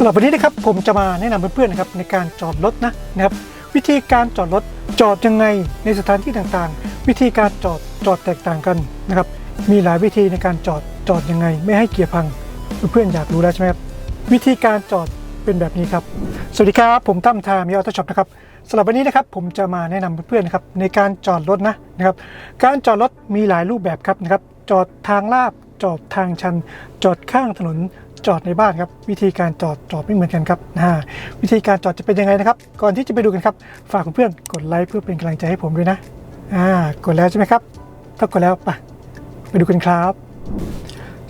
สำหรับวันนี้นะครับผมจะมาแนะนำเพื่อนๆนะครับในการจอดรถนะนะครับวิธีการจอดรถจอดยังไงในสถานที่ต่างๆ วิธีการจอดจอดแตกต่างกันนะครับมีหลายวิธีในการจอดจอดยังไง ไม่ให้เกียร์พังเพื่อนๆอยากรู้แล้วใช่ไหมครับวิธีการจอดเป็นแบบนี้ครับ สวัสดีครับผมตั้มทามีออโต้ช็อปนะครับสำหรับวันนี้นะครับผมจะมาแนะนำเพื่อนๆนะครับในการจอดรถนะนะครับการจอดรถมีหลายรูปแบบครับนะครับจอดทางลาบจอดทางชัน จอดข้างถนน จอดในบ้านครับ วิธีการจอดจอดไม่เหมือนกันครับนะวิธีการจอดจะเป็นยังไงนะครับ ก่อนที่จะไปดูกันครับ ฝากเพื่อนๆกดไลค์เพื่อเป็นกำลังใจให้ผมด้วยนะอ่ากดแล้วใช่ไหมครับ ถ้ากดแล้วไปไปดูกันครับ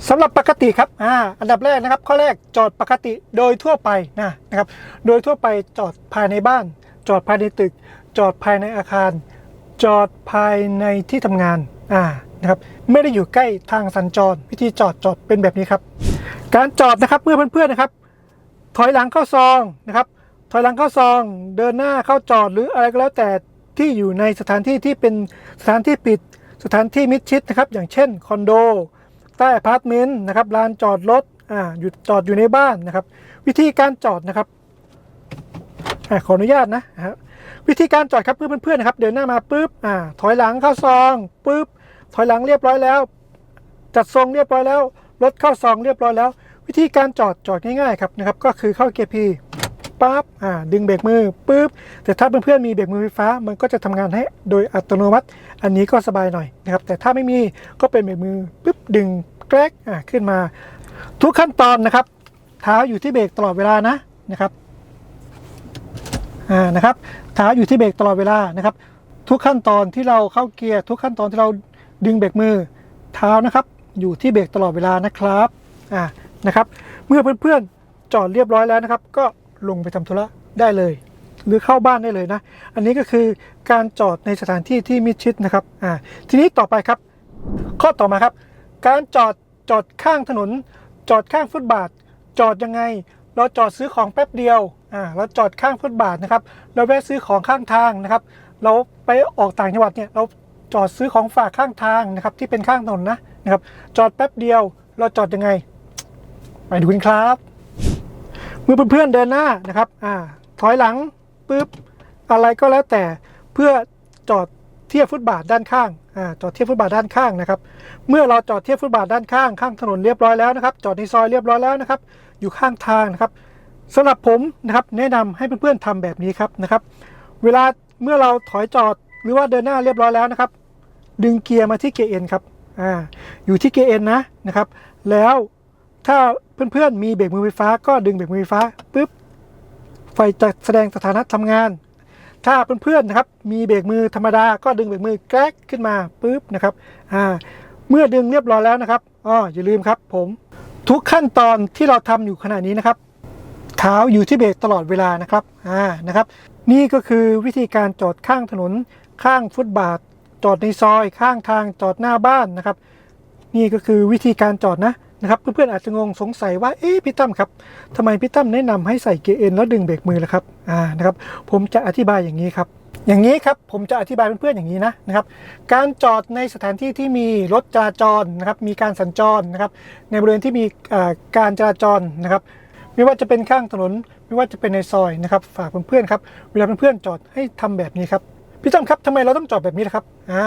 สำหรับปกติครับอ่าอันดับแรกนะครับ ข้อแรกจอดปกติโดยทั่วไปนะนะครับ โดยทั่วไปจอดภายในบ้าน จอดภายในตึก จอดภายในอาคาร จอดภายในที่ทำงานอ่านะครับ ไม่ได้อยู่ใกล้ทางสัญจร วิธีจอดจอดเป็นแบบนี้ครับ การจอดนะครับเมื่อเพื่อนๆนะครับ ถอยหลังเข้าซองนะครับ ถอยหลังเข้าซอง เดินหน้าเข้าจอดหรืออะไรก็แล้วแต่ที่อยู่ในสถานที่ที่เป็นสถานที่ปิดสถานที่มิดชิดนะครับ อย่างเช่นคอนโดใต้อพาร์ตเมนต์นะครับลานจอดรถอ่าหยุดจอดอยู่ในบ้านนะครับ วิธีการจอดนะครับอขออนุญาตนะครับวิธีการจอดครับเพื่อนเพื่อนนะครับ เดินหน้ามาปุ๊บอ่าถอยหลังเข้าซองปุ๊บถอยหลังเรียบร้อยแล้ว จัดทรงเรียบร้อยแล้ว รถเข้าซองเรียบร้อยแล้ว วิธีการจอดจอดง่ายๆครับนะครับก็คือเข้าเกียร์พีปั๊บอ่าดึงเบรกมือปุ๊บแต่ถ้าเพื่อนๆมีเบรกมือไฟฟ้า มันก็จะทำงานให้โดยอัตโนมัติ อันนี้ก็สบายหน่อยนะครับแต่ถ้าไม่มีก็เป็นเบรกมือปุ๊บดึงแกรกอ่าขึ้นมา ทุกขั้นตอนนะครับ เท้าอยู่ที่เบรกตลอดเวลานะนะครับอ่านะครับเท้าอยู่ที่เบรกตลอดเวลานะครับ ทุกขั้นตอนที่เราเข้าเกียร์ทุกขั้นตอนที่เราดึงเบรกมือเท้านะครับ อยู่ที่เบรกตลอดเวลานะครับอ่านะครับ เมื่อเพื่อนๆจอดเรียบร้อยแล้วนะครับ ก็ลงไปทำธุระได้เลย หรือเข้าบ้านได้เลยนะ อันนี้ก็คือการจอดในสถานที่ที่มิดชิดนะครับอ่าทีนี้ต่อไปครับ ข้อต่อมาครับ การจอดจอดข้างถนน จอดข้างฟุตบาท จอดยังไง เราจอดซื้อของแป๊บเดียวอ่าเราจอดข้างฟุตบาทนะครับ เราแวะซื้อของข้างทางนะครับ เราไปออกต่างจังหวัดเนี่ยเรา จอดซื้อของฝากข้างทางนะครับที่เป็นข้างถนนนะนะครับ จอดแป๊บเดียว เราจอดยังไง ไปดูกันครับ เมื่อเพื่อนๆเดินหน้านะครับอ่าถอยหลังปุ๊บอะไรก็แล้วแต่เพื่อจอดเทียบฟุตบาทด้านข้างอ่าจอดเทียบฟุตบาทด้านข้างนะครับ เมื่อเราจอดเทียบฟุตบาทด้านข้างข้างถนนเรียบร้อยแล้วนะครับ จอดในซอยเรียบร้อยแล้วนะครับ อยู่ข้างทางนะครับสำหรับผมนะครับแนะนำให้เพื่อนๆทำแบบนี้ครับนะครับ เวลาเมื่อเราถอยจอด หรือว่าเดินหน้าเรียบร้อยแล้วนะครับ ดึงเกียร์มาที่เกียร์เอ็นครับอ่าอยู่ที่เกียร์เอ็นนะนะครับ แล้วถ้าเพื่อนๆมีเบรกมือไฟฟ้า ก็ดึงเบรกมือไฟฟ้าปุ๊บไฟจะแสดงสถานะทำงาน ถ้าเพื่อนๆนะครับมีเบรกมือธรรมดาก็ดึงเบรกมือแกรกขึ้นมาปุ๊บนะครับอ่าเมื่อดึงเรียบร้อยแล้วนะครับอ๋ออย่าลืมครับ ผมทุกขั้นตอนที่เราทำอยู่ขณะนี้นะครับเท้าอยู่ที่เบรกตลอดเวลานะครับอ่านะครับ นี่ก็คือวิธีการจอดข้างถนน ข้างฟุตบาท จอดในซอย ข้างทางจอดหน้าบ้านนะครับ นี่ก็คือวิธีการจอดนะนะครับเพื่อนๆอาจจะงงสงสัยว่าเอ๊ะพี่ตั้มครับทำไมพี่ตั้มแนะนำให้ใส่เกียร์เอ็นแล้วดึงเบรกมือล่ะครับอ่านะครับผมจะอธิบายอย่างนี้ครับ อย่างนี้ครับผมจะอธิบายเพื่อนๆอย่างนี้นะนะครับ การจอดในสถานที่ที่มีรถจราจรนะครับมีการสัญจรนะครับ ในบริเวณที่มีการจราจรนะครับ ไม่ว่าจะเป็นข้างถนน ไม่ว่าจะเป็นในซอยนะครับ ฝากเพื่อนๆครับเวลาเพื่อนๆจอดให้ทำแบบนี้ครับ พี่ต้อมครับทำไมเราต้องจอดแบบนี้ล่ะครับอ่า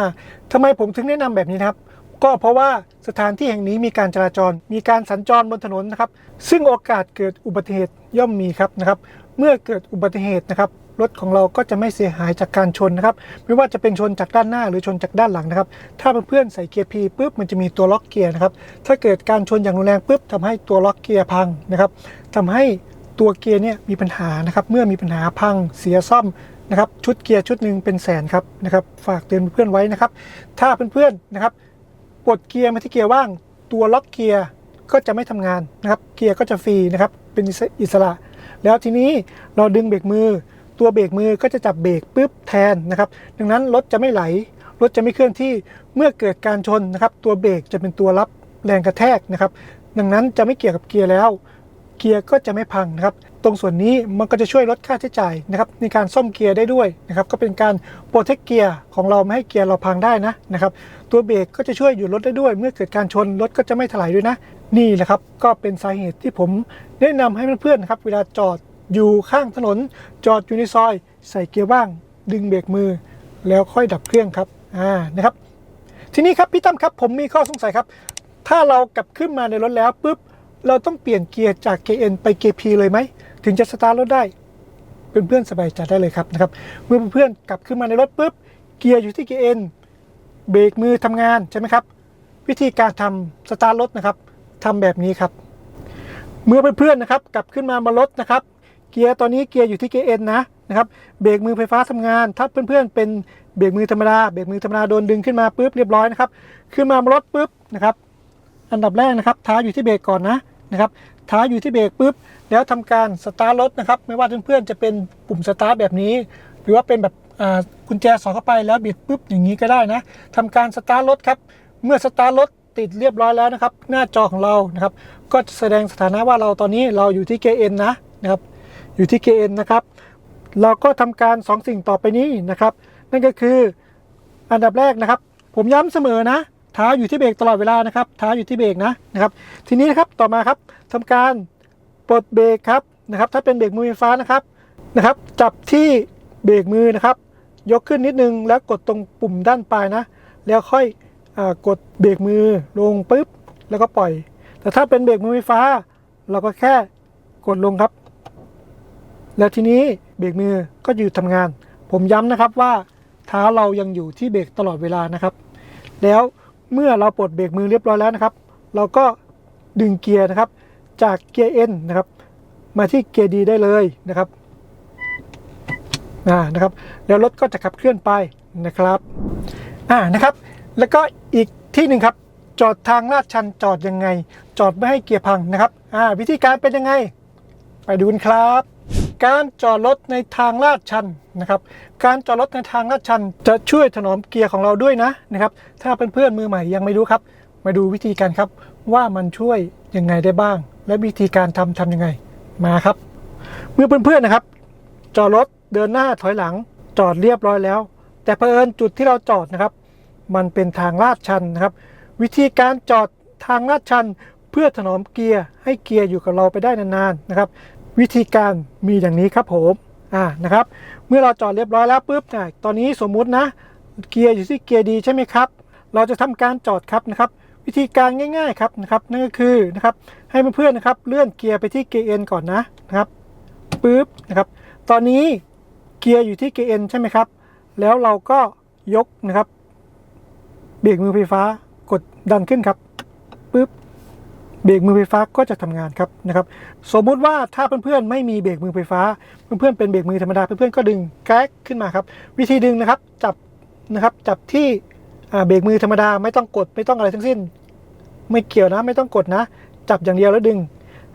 ทำไมผมถึงแนะนำแบบนี้นะครับ ก็เพราะว่าสถานที่แห่งนี้มีการจราจร มีการสัญจรบนถนนนะครับ ซึ่งโอกาสเกิดอุบัติเหตุย่อมมีครับนะครับ เมื่อเกิดอุบัติเหตุนะครับรถของเราก็จะไม่เสียหายจากการชนนะครับ ไม่ว่าจะเป็นชนจากด้านหน้าหรือชนจากด้านหลังนะครับ ถ้าเพื่อนๆใส่เกียร์ P ปุ๊บมันจะมีตัวล็อกเกียร์นะครับ ถ้าเกิดการชนอย่างรุนแรงปุ๊บทำให้ตัวล็อกเกียร์พังนะครับทำให้ตัวเกียร์เนี่ยมีปัญหานะครับ เมื่อมีปัญหาพังเสียซ่อม นะครับชุดเกียร์ชุดหนึ่งเป็นแสนครับนะครับฝากเตือนเพื่อนไว้นะครับ ถ้าเพื่อนๆนะครับปลดเกียร์มาที่เกียร์ว่าง ตัวล็อกเกียร์ก็จะไม่ทำงานนะครับเกียร์ก็จะฟรีนะครับเป็นอิสระ แล้วทีนี้เราดึงเบรกมือ ตัวเบรกมือก็จะจับเบรกปุ๊บแทนนะครับ ดังนั้นรถจะไม่ไหลรถจะไม่เคลื่อนที่เมื่อเกิดการชนนะครับ ตัวเบรกจะเป็นตัวรับแรงกระแทกนะครับ ดังนั้นจะไม่เกี่ยวกับเกียร์แล้ว เกียร์ก็จะไม่พังนะครับ ตรงส่วนนี้มันก็จะช่วยลดค่าใช้จ่ายนะครับในการซ่อมเกียร์ได้ด้วยนะครับก็เป็นการโปรเทคเกียร์ของเราไม่ให้เกียร์เราพังได้นะนะครับตัวเบรกก็จะช่วยหยุดรถได้ด้วย เมื่อเกิดการชนรถก็จะไม่ถลายด้วยนะ นี่แหละครับก็เป็นสาเหตุที่ผมแนะนำให้เพื่อนๆนะครับเวลาจอดอยู่ข้างถนน จอดอยู่ในซอย ใส่เกียร์ว่าง ดึงเบรกมือ แล้วค่อยดับเครื่องครับอ่านะครับ ทีนี้ครับพี่ตั้มครับผมมีข้อสงสัยครับ ถ้าเรากลับขึ้นมาในรถแล้วปุ๊บเราต้องเปลี่ยนเกียร์จาก KN ไป KP เลยไหม ถึงจะสตาร์ทรถได้เพื่อนๆสบายใจได้เลยครับนะครับเมื่อเพื่อนๆกลับขึ้นมาในรถปุ๊บเกียร์อยู่ที่ KN เอ็นเบรกมือทำงานใช่ไหมครับ วิธีการทำสตาร์ทรถนะครับทำแบบนี้ครับ เมื่อเพื่อนๆนะครับกลับขึ้นมาบนรถนะครับ เกียร์ตอนนี้เกียร์อยู่ที่ KN นนะนะครับเบรกมือไฟฟ้าทำงาน ถ้าเพื่อนๆเป็นเบรกมือธรรมดาเบรกมือธรรมดาโดนดึงขึ้นมาปุ๊บเรียบร้อยนะครับขึ้นมาบนรถปุ๊บนะครับอันดับแรกนะครับเท้าอยู่ที่เบรกก่อนนะ นะครับท้าอยู่ที่เบรกปุ๊บแล้วทำการสตาร์ทรถนะครับไม่ว่าเพื่อนๆจะเป็นปุ่มสตาร์ทแบบนี้ หรือว่าเป็นแบบกุญแจสอดเข้าไปแล้วบิดปุ๊บอย่างนี้ก็ได้นะทำการสตาร์ทรถครับเมื่อสตาร์ทรถติดเรียบร้อยแล้วนะครับ หน้าจอของเรานะครับ ก็จะแสดงสถานะว่าเราตอนนี้เราอยู่ที่ KN นะนะครับอยู่ที่ KN นะครับ เราก็ทำการ 2 สิ่งต่อไปนี้นะครับ นั่นก็คืออันดับแรกนะครับ ผมย้ำเสมอนะ เท้าอยู่ที่เบรกตลอดเวลานะครับเท้าอยู่ที่เบรกนะนะครับทีนี้นะครับต่อมาครับทำการปลดเบรกครับนะครับ ถ้าเป็นเบรกมือไฟฟ้านะครับนะครับ จับที่เบรกมือนะครับ ยกขึ้นนิดนึงแล้วกดตรงปุ่มด้านปลายนะ แล้วค่อยอกดเบรกมือลงปุ๊บแล้วก็ปล่อย แต่ถ้าเป็นเบรกมือไฟฟ้า เราก็แค่กดลงครับ แล้วทีนี้เบรกมือก็หยุดทำงาน ผมย้ำนะครับว่าเท้าเรายังอยู่ที่เบรกตลอดเวลานะครับ แล้ว เมื่อเราปลดเบรกมือเรียบร้อยแล้วนะครับ เราก็ดึงเกียร์นะครับ จากเกียร์ N นะครับ มาที่เกียร์ D ได้เลยนะครับอ่านะครับ แล้วรถก็จะขับเคลื่อนไปนะครับอ่านะครับ แล้วก็อีกที่หนึ่งครับ จอดทางลาดชันจอดยังไง จอดไม่ให้เกียร์พังนะครับอ่าวิธีการเป็นยังไง ไปดูกันครับ การจอดรถในทางลาดชันนะครับ การจอดรถในทางลาดชัน จะช่วยถนอมเกียร์ของเราด้วยนะนะครับ ถ้าเป็นเพื่อนมือใหม่ยังไม่รู้ครับ มาดูวิธีการครับว่ามันช่วยยังไงได้บ้าง และวิธีการทำทำยังไงมาครับ เมื่อเพื่อนๆนะครับ จอดรถเดินหน้าถอยหลัง จอดเรียบร้อยแล้ว แต่เผอิญจุดที่เราจอดนะครับ มันเป็นทางลาดชันนะครับ วิธีการจอดทางลาดชันเพื่อถนอมเกียร์ให้เกียร์อยู่กับเราไปได้นานๆนะครับ วิธีการมีอย่างนี้ครับผมอ่านะครับ เมื่อเราจอดเรียบร้อยแล้วปุ๊บนี่ยตอนนี้สมมุตินะ เกียร์อยู่ที่เกียร์ดีใช่ไหมครับ เราจะทำการจอดครับนะครับ วิธีการง่ายๆครับนะครับ นั่นก็คือนะครับ ให้เพื่อนๆนะครับ เลื่อนเกียร์ไปที่เกียร์ N ก่อนนะนะครับปุ๊บนะครับ ตอนนี้เกียร์อยู่ที่เกียร์ N ใช่ไหมครับ แล้วเราก็ยกนะครับ เบรกมือไฟฟ้ากดดันขึ้นครับปุ๊บ เบรกมือไฟฟ้าก็จะทำงานครับนะครับสมมุติว่าถ้าเพื่อนๆไม่มีเบรกมือไฟฟ้า เพื่อนๆเป็นเบรกมือธรรมดาเพื่อนๆก็ดึงแก๊กขึ้นมาครับ วิธีดึงนะครับจับนะครับจับที่เบรกมือธรรมดาไม่ต้องกดไม่ต้องอะไรทั้งสิ้น ไม่เกี่ยวนะไม่ต้องกดนะ จับอย่างเดียวแล้วดึง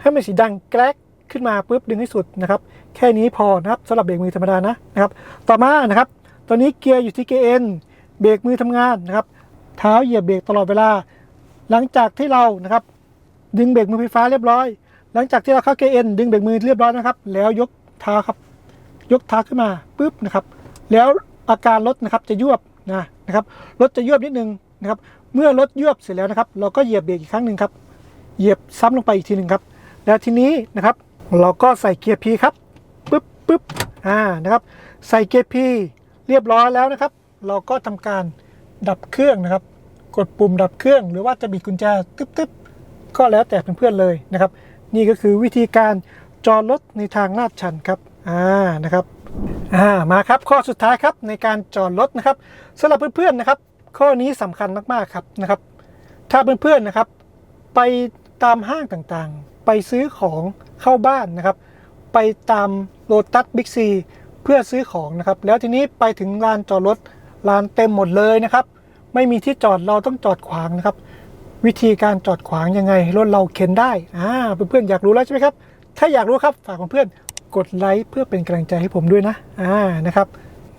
ให้มันสีดังแกรกขึ้นมาปุ๊บดึงให้สุดนะครับ แค่นี้พอนะครับสำหรับเบรกมือธรรมดานะนะครับ ต่อมานะครับ ตอนนี้เกียร์อยู่ที่เกียร์ N เบรกมือทำงานนะครับ เท้าเหยียบเบรกตลอดเวลา หลังจากที่เรานะครับ ดึงเบรกมือไฟฟ้าเรียบร้อย หลังจากที่เราเข้าเกียร์ N ดึงเบรกมือเรียบร้อยนะครับ แล้วยกเท้าครับ ยกเท้าขึ้นมาปุ๊บนะครับ แล้วอาการรถนะครับจะยวบนะนะครับรถจะยวบนิดนึงนะครับ เมื่อรถยวบเสร็จแล้วนะครับ เราก็เหยียบเบรกอีกครั้งหนึ่งครับ เหยียบซ้ำลงไปอีกทีหนึ่งครับ แล้วทีนี้นะครับ เราก็ใส่เกียร์ P ครับปุ๊บปุ๊บอ่านะครับ ใส่เกียร์ P เรียบร้อยแล้วนะครับ เราก็ทำการดับเครื่องนะครับ กดปุ่มดับเครื่อง หรือว่าจะบิดกุญแจตึ๊บตึ๊บ ก็แล้วแต่เพื่อนๆเลยนะครับ นี่ก็คือวิธีการจอดรถในทางลาดชันครับอ่านะครับอ่ามาครับข้อสุดท้ายครับในการจอดรถนะครับสำหรับเพื่อนๆนะครับ ข้อนี้สำคัญมากๆครับนะครับ ถ้าเพื่อนๆนะครับ ไปตามห้างต่างๆ ไปซื้อของเข้าบ้านนะครับ ไปตามโลตัสบิ๊กซีเพื่อซื้อของนะครับ แล้วทีนี้ไปถึงลานจอดรถลานเต็มหมดเลยนะครับ ไม่มีที่จอดเราต้องจอดขวางนะครับ วิธีการจอดขวางยังไงรถเราเข็นได้อ่าเพื่อนๆอยากรู้แล้วใช่ไหมครับ ถ้าอยากรู้ครับฝากเพื่อนๆกดไลค์เพื่อเป็นกำลังใจให้ผมด้วยนะอ่านะครับ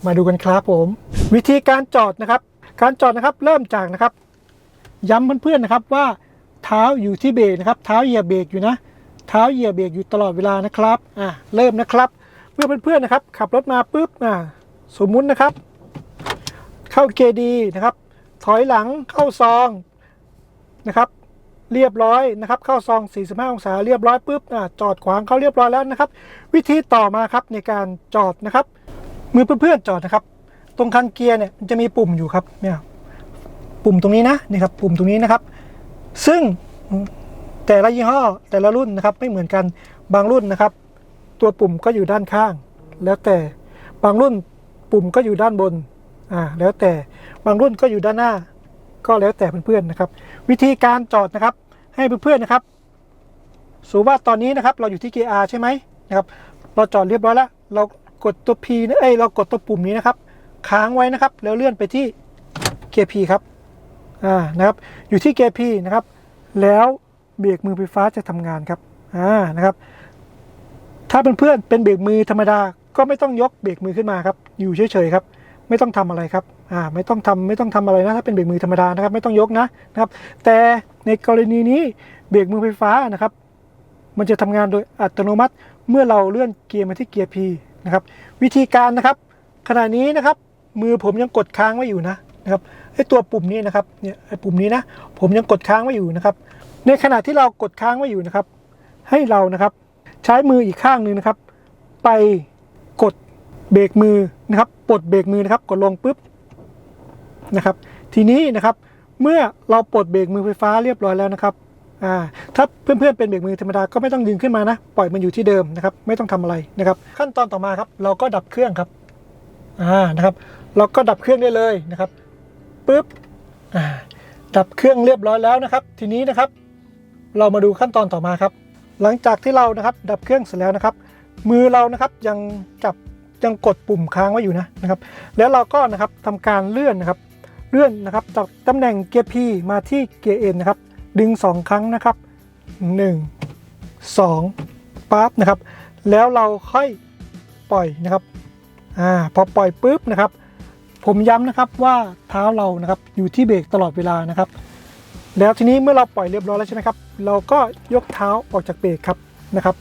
มาดูกันครับผม วิธีการจอดนะครับ การจอดนะครับเริ่มจากนะครับ ย้ำเพื่อนๆนะครับว่าเท้าอยู่ที่เบรกนะครับเท้าเหยียบเบรกอยู่นะ เท้าเหยียบเบรกอยู่ตลอดเวลานะครับอ่าเริ่มนะครับเมื่อเพื่อนๆนะครับ ขับรถมาปุ๊บอ่าสมมุตินะครับ เข้าเกดีนะครับ ถอยหลังเข้าซอง นะครับเรียบร้อยนะครับ เข้าซอง 45 องศาเรียบร้อยปุ๊บอจอดขวางเขาเรียบร้อยแล้วนะครับ วิธีต่อมาครับในการจอดนะครับ มือเพื่อนๆจอดนะครับ ตรงคันเกียร์เนี่ยมันจะมีปุ่มอยู่ครับเนี่ยปุ่มตรงนี้นะนี่ครับปุ่มตรงนี้นะครับ ซึ่งแต่ละยี่ห้อแต่ละรุ่นนะครับไม่เหมือนกันบางรุ่นนะครับ ตัวปุ่มก็อยู่ด้านข้าง แล้วแต่บางรุ่นปุ่มก็อยู่ด้านบนอ่าแล้วแต่บางรุ่นก็อยู่ด้านหน้า ก็แล้วแต่เพื่อนๆนะครับ วิธีการจอดนะครับ ให้เพื่อนๆนะครับสมมติว่าตอนนี้นะครับเราอยู่ที่เกียร์ R ใช่ไหมนะครับเราจอดเรียบร้อยแล้วเรากดตัว P นะเอ้ยเรากดตัวปุ่มนี้นะครับ ค้างไว้นะครับ แล้วเลื่อนไปที่เกียร์ P ครับอ่านะครับ อยู่ที่เกียร์ P นะครับ แล้วเบรกมือไฟฟ้าจะทำงานครับอ่านะครับ ถ้าเพื่อนๆเป็นเบรกมือธรรมดาก็ไม่ต้องยกเบรกมือขึ้นมาครับ อยู่เฉยๆครับ ไม่ต้องทำอะไรครับ อ่าไม่ต้องทำไม่ต้องทำอะไรนะถ้าเป็นเบรกมือธรรมดานะครับ ไม่ต้องยกนะนะครับ แต่ในกรณีนี้เบรกมือไฟฟ้านะครับ มันจะทำงานโดยอัตโนมัติเมื่อเราเลื่อนเกียร์มาที่เกียร์ P นะครับ วิธีการนะครับ ขณะนี้นะครับ มือผมยังกดค้างไว้อยู่นะนะครับไอตัวปุ่มนี้นะครับเนี่ยไอปุ่มนี้นะ ผมยังกดค้างไว้อยู่นะครับ ในขณะที่เรากดค้างไว้อยู่นะครับ ให้เรานะครับ ใช้มืออีกข้างหนึ่งนะครับ ไปกดเบรกมือนะครับปลดเบรกมือนะครับ กดลงปุ๊บ นะครับ ทีนี้นะครับเมื่อเราปลดเบรกมือไฟฟ้าเรียบร้อยแล้วนะครับถ้าเพื่อนๆเป็นเบรกมือธรรมดาก็ไม่ต้องดึงขึ้นมานะ ปล่อยมันอยู่ที่เดิมนะครับ ไม่ต้องทำอะไรนะครับ ขั้นตอนต่อมาครับ เราก็ดับเครื่องครับอ่านะครับ เราก็ดับเครื่องได้เลยนะครับปุ๊บอ่าดับเครื่องเรียบร้อยแล้วนะครับ ทีนี้นะครับ เรามาดูขั้นตอนต่อมาครับ หลังจากที่เรานะครับ ดับเครื่องเสร็จแล้วนะครับ มือเรานะครับยังจับยังกดปุ่มค้างไว้อยู่นะนะครับ แล้วเราก็นะครับทำการเลื่อนนะครับ เลื่อนนะครับจากตำแหน่งเกียร์ P มาที่เกียร์ N นะครับ ดึง 2 ครั้งนะครับ 1 2ปั๊บนะครับ แล้วเราค่อยปล่อยนะครับอ่าพอปล่อยปุ๊บนะครับ ผมย้ำนะครับว่าเท้าเรานะครับอยู่ที่เบรกตลอดเวลานะครับ แล้วทีนี้เมื่อเราปล่อยเรียบร้อยแล้วใช่ไหมครับ เราก็ยกเท้าออกจากเบรกครับนะครับ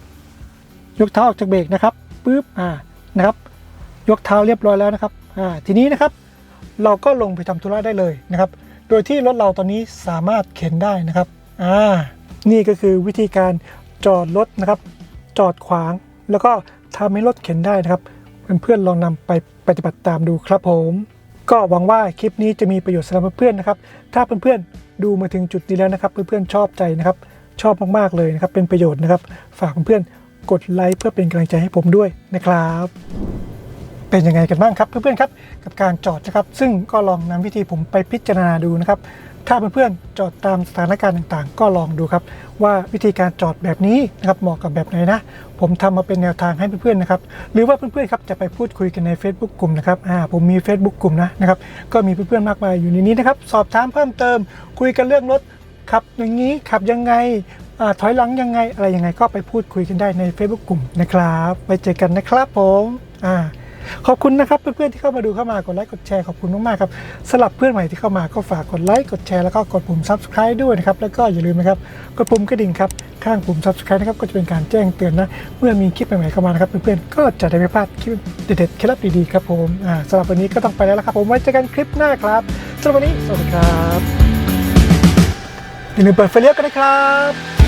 ยกเท้าออกจากเบรกนะครับปุ๊บอ่านะครับ ยกเท้าเรียบร้อยแล้วนะครับอ่าทีนี้นะครับ เราก็ลงไปทำธุระได้เลยนะครับ โดยที่รถเราตอนนี้สามารถเข็นได้นะครับอ่านี่ก็คือวิธีการจอดรถนะครับ จอดขวาง แล้วก็ทำให้รถเข็นได้นะครับ เพื่อนๆลองนำไปปฏิบัติตามดูครับผม ก็หวังว่าคลิปนี้จะมีประโยชน์สำหรับเพื่อนๆนะครับ ถ้าเพื่อนๆดูมาถึงจุดนี้แล้วนะครับ เพื่อนๆชอบใจนะครับ ชอบมากๆเลยนะครับ เป็นประโยชน์นะครับ ฝากเพื่อนๆกดไลค์เพื่อเป็นกำลังใจให้ผมด้วยนะครับ เป็นยังไงกันบ้างครับเพื่อนๆครับกับการจอดนะครับ ซึ่งก็ลองนำวิธีผมไปพิจารณาดูนะครับ ถ้าเพื่อนๆจอดตามสถานการณ์ต่างๆ ก็ลองดูครับ ว่าวิธีการจอดแบบนี้นะครับเหมาะกับแบบไหนนะ ผมทำมาเป็นแนวทางให้เพื่อนๆนะครับหรือว่าเพื่อนๆครับจะไปพูดคุยกันใน Facebook กลุ่มนะครับอ่าผมมี Facebook กลุ่มนะนะครับก็มีเพื่อนๆมากมายอยู่ในนี้นะครับสอบถามเพิ่มเติม คุยกันเรื่องรถขับอย่างนี้ขับยังไงอาถอยหลังยังไงอะไรยังไงก็ไปพูดคุยกันได้ใน Facebook กลุ่มนะครับ ไปเจอกันนะครับผมอ่า ขอบคุณนะครับเพื่อนๆที่เข้ามาดูเข้ามากดไลค์กดแชร์ขอบคุณมากๆครับสำหรับเพื่อนใหม่ที่เข้ามาก็ฝากกดไลค์กดแชร์แล้วก็กดปุ่ม subscribe ด้วยนะครับแล้วก็อย่าลืมนะครับกดปุ่มกระดิ่งครับข้างปุ่ม subscribe นะครับก็จะเป็นการแจ้งเตือนนะเมื่อมีคลิปใหม่ๆเข้ามานะครับเพื่อนๆก็จะได้ไม่พลาดคลิปเด็ดๆเคล็ดลับดีๆครับผมอ่าสำหรับวันนี้ก็ต้องไปแล้วละครับผมไว้เจอกันคลิปหน้าครับสำหรับวันนี้สวัสดีครับอย่าลืมเปิดไฟเลี้ยวกันนะครับ